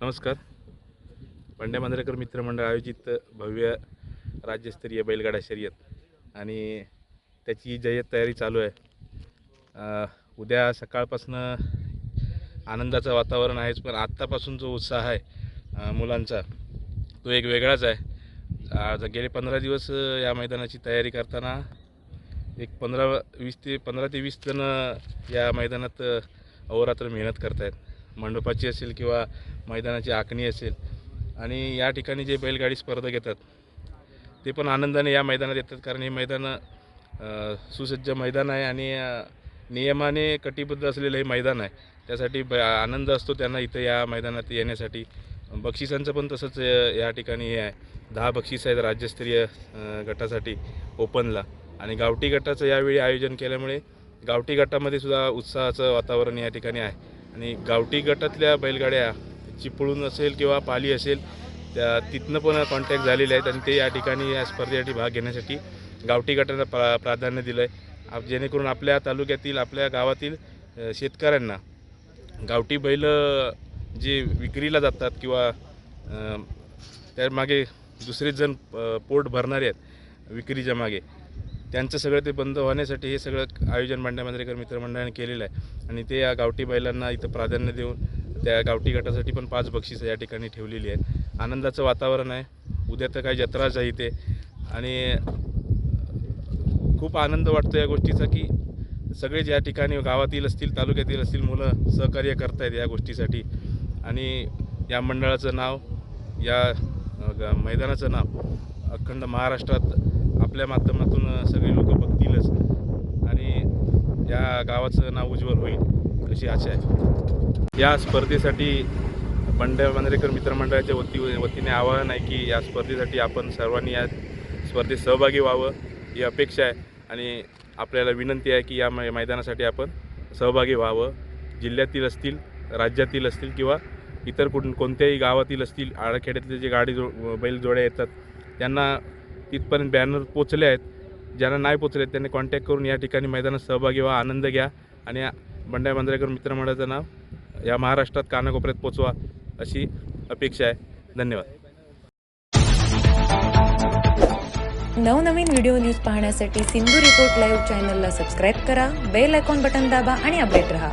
नमस्कार. पंड्या मांजरेकर मित्रमंडळ आयोजित भव्य राज्यस्तरीय बैलगाडा शर्यत आणि त्याची जय्यत तयारी चालू आहे. उद्या सकाळपासनं आनंदाचं वातावरण आहेच पण आत्तापासून जो उत्साह आहे मुलांचा तो एक वेगळाच आहे. आज गेले पंधरा दिवस या मैदानाची तयारी करताना एक पंधरा वीस ते पंधरा ते वीस जण या मैदानात अहोरात्र मेहनत आहेत मंडपाची असेल किंवा मैदानाची आखणी असेल आणि या ठिकाणी जे बैलगाडी स्पर्धा घेतात ते पण आनंदाने या मैदानात येतात कारण हे मैदान सुसज्ज मैदान आहे आणि नियमाने कटिबद्ध असलेलं हे मैदान आहे. त्यासाठी ब आनंद असतो त्यांना इथं या मैदानात येण्यासाठी. बक्षिसांचं पण तसंच या ठिकाणी हे आहे. दहा बक्षीस आहेत राज्यस्तरीय गटासाठी ओपनला आणि गावठी गटाचं यावेळी आयोजन केल्यामुळे गावठी गटामध्ये सुद्धा उत्साहाचं वातावरण या ठिकाणी आहे. आणि गावठी गटातल्या बैलगाड्या चिपळूण असेल किंवा पाली असेल त्या तिथनं पण कॉन्टॅक्ट झालेले आहेत आणि ते या ठिकाणी या स्पर्धेसाठी भाग घेण्यासाठी गावठी गटांना प्रा प्राधान्य दिलं आहे आप जेणेकरून आपल्या तालुक्यातील आपल्या गावातील शेतकऱ्यांना गावठी बैल जे विक्रीला जातात किंवा त्यामागे दुसरेच जण पोट भरणारे आहेत विक्रीच्या मागे त्यांचं सगळं ते बंद होण्यासाठी हे सगळं आयोजन मांडण्या मांजरेकर मित्रमंडळाने केलेलं आहे. आणि ते या गावठी बैलांना इथं प्राधान्य देऊन त्या गावठी गटासाठी पण पाच बक्षिसं या ठिकाणी ठेवलेली आहेत. आनंदाचं वातावरण आहे. उद्या तर काही जत्राच आहे इथे. आणि खूप आनंद वाटतो या गोष्टीचा की सगळे ज्या ठिकाणी गावातील असतील तालुक्यातील असतील मुलं सहकार्य करतायत या गोष्टीसाठी. आणि या मंडळाचं नाव या मैदानाचं नाव अखंड महाराष्ट्रात आपल्या माध्यमातून सगळे लोक बघतीलच. आणि या गावाचं नाव उज्ज्वल होईल अशी आशा आहे. या स्पर्धेसाठी बंड्या मांजरेकर मित्रमंडळाच्या वती वतीने आवाहन आहे की या स्पर्धेसाठी आपण सर्वांनी या स्पर्धेत सहभागी व्हावं ही अपेक्षा आहे. आणि आपल्याला विनंती आहे की या मै मैदानासाठी आपण सहभागी व्हावं. जिल्ह्यातील असतील राज्यातील असतील किंवा इतर कुठ कोणत्याही गावातील असतील आळखेड्यातले जे गाडी जो बैल जोड्या येतात त्यांना तिथपर्यंत बॅनर पोचले आहेत. ज्यांना नाही पोचले आहेत त्यांनी कॉन्टॅक्ट करून या ठिकाणी मैदानात सहभागी व्हा आनंद घ्या आणि या बंड्या मांजरेकर मित्रमंडळाचं नाव या महाराष्ट्रात कानाकोपऱ्यात पोचवा अशी अपेक्षा आहे. धन्यवाद. नवनवीन व्हिडिओ न्यूज पाहण्यासाठी सिंधू रिपोर्ट लाईव्ह चॅनलला सबस्क्राईब करा बेल आयकॉन बटन दाबा आणि अपडेट रहा.